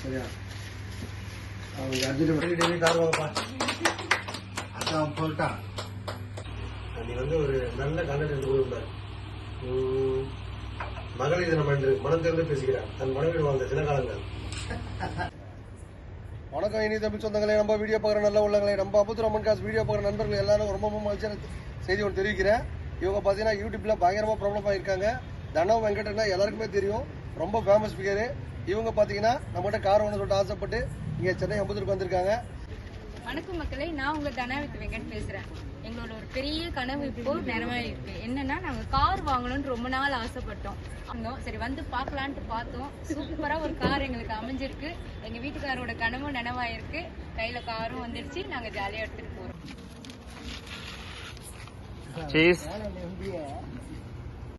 சரியா? அவங்க urgent daily car வாங்கப்பா அதான் வந்து ஒரு நல்ல கண்டென்ட் எடுத்து கொடுப்பாரு மகளிர் தினம் என்று மனம் திறந்து பேசுகிறார் தன் மனைவியோடு வாழ்ந்த சில காலங்கள். வணக்கம் இனி தமிழ் சொந்தங்களே நம்ம வீடியோ பார்க்குற நல்ல உள்ளங்களே நம்ம அபுத்து ரமன் காசு வீடியோ பார்க்குற நண்பர்கள் எல்லாரும் ரொம்ப ரொம்ப மகிழ்ச்சியான செய்தி ஒன்று தெரிவிக்கிறேன். இவங்க பார்த்தீங்கன்னா யூடியூப்ல பயங்கரமாக ப்ராப்ளம் ஆகியிருக்காங்க தனம் வெங்கடன்னா எல்லாருக்குமே தெரியும். ரொம்ப ஃபேமஸ் ஸ்பீக்கரு இவங்க பார்த்தீங்கன்னா நம்மகிட்ட கார் ஒன்று சொல்லிட்டு ஆசைப்பட்டு இங்கே சென்னை அம்பத்தூருக்கு வந்திருக்காங்க. வணக்கம் மக்களே நான் உங்க தனாவித் வெங்கட் பேசுறேன். எங்களோட ஒரு பெரிய கனவு இப்போ நிறைவேறிருக்கு என்னன்னா நாங்க கார் வாங்கணும்னு ரொம்ப நாள் ஆசைப்பட்டோம். வந்தோம். சரி வந்து பார்க்கலான்ட்டு பார்த்தோம். சூப்பரா ஒரு கார் எங்களுக்கு அமைஞ்சிருக்கு. எங்க வீட்டுக்காரோட கனவும் நனவாயிருக்கு. கையில காரும் வந்துருச்சு. நாங்க ஜாலியா எடுத்துட்டு போறோம். சீஸ்